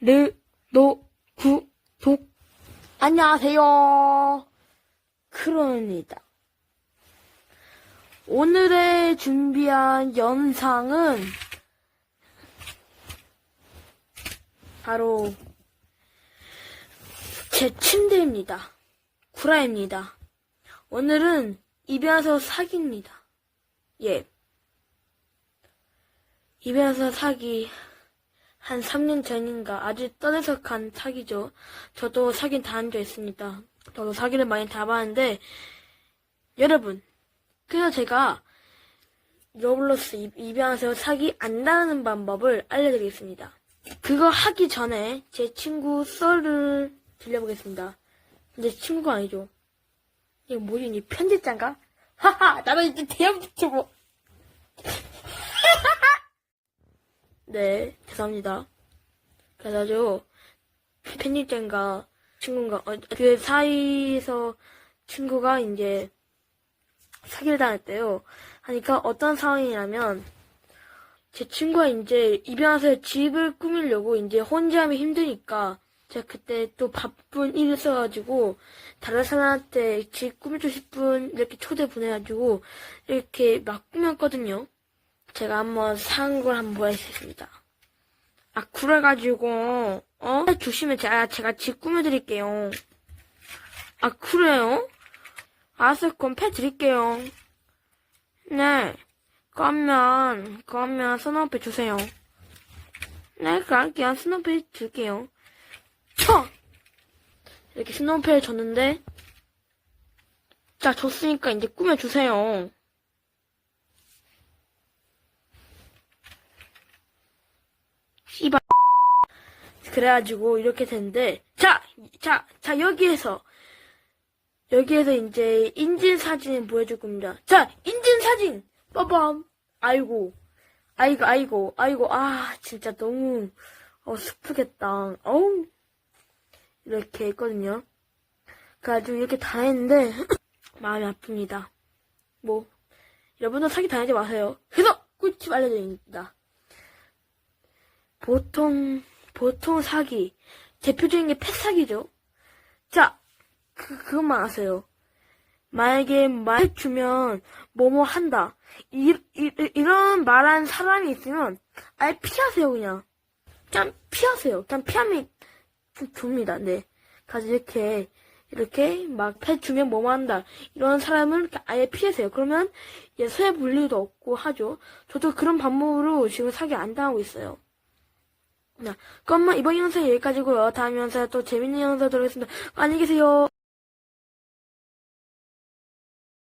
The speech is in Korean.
르, 노, 구, 독. 안녕하세요. 크론입니다. 오늘의 준비한 영상은 바로 제 침대입니다. 구라입니다. 오늘은 입에서 사기입니다. 예. 입에서 사기 한 3년 전인가 아주 떠들썩한 사기죠. 저도 사긴 당한 적 있습니다. 저도 사기를 많이 당봤는데 여러분 그래서 제가 로블록스 입- 입양해서 사기 안 나는 방법을 알려드리겠습니다. 그거 하기 전에 제 친구 썰을 들려보겠습니다. 근데 친구가 아니죠. 이거 뭐지? 이 편집자인가? 하하! 나도 이제 대형 유튜버! 네, 죄송합니다. 그래가지고, 편집자인가, 친구인가, 어, 그 사이에서 친구가 이제 사기를 당했대요. 하니까 어떤 상황이냐면, 제 친구가 이제 입양해서 집을 꾸미려고 이제 혼자 하면 힘드니까, 제가 그때 또 바쁜 일을 써가지고, 다른 사람한테 집 꾸며주고 싶은 이렇게 초대 보내가지고, 이렇게 막 꾸몄거든요. 제가 한번 산 걸 한번 보여드리겠습니다. 아, 그래가지고, 어? 주시면 제가, 제가 집 꾸며드릴게요. 아, 그래요? 알았어, 그럼 패 드릴게요. 네. 그러면, 그러면 스노우패 주세요. 네, 그럴게요. 스노우패 줄게요. 쳐! 이렇게 스노우패를 줬는데, 자, 줬으니까 이제 꾸며주세요. 그래가지고 이렇게 됐는데, 자, 자, 자, 여기에서, 여기에서 이제 인증 사진을 보여줄 겁니다. 자, 인증 사진! 빠밤! 아이고, 아이고, 아이고, 아이고, 아, 진짜 너무, 어, 슬프겠다. 어우. 이렇게 했거든요. 그래가지고 이렇게 다 했는데, 마음이 아픕니다. 뭐, 여러분도 사기 당하지 마세요. 그래서 꿀팁 알려드립니다. 보통, 보통 사기. 대표적인 게 펫사기죠. 자, 그, 그것만 아세요. 만약에 말 주면 뭐뭐 한다. 이, 이, 이런 말한 사람이 있으면 아예 피하세요, 그냥. 그냥 피하세요. 그냥 피하면 좀 줍니다. 네. 가서 이렇게, 이렇게 막패 주면 뭐뭐 한다. 이런 사람은 아예 피하세요. 그러면 얘 소외 불리도 없고 하죠. 저도 그런 방법으로 지금 사기 안 당하고 있어요. 자, 그러면 이번 영상 여기까지고요. 다음 영상에 또 재밌는 영상 들어오겠습니다. 안녕히 계세요.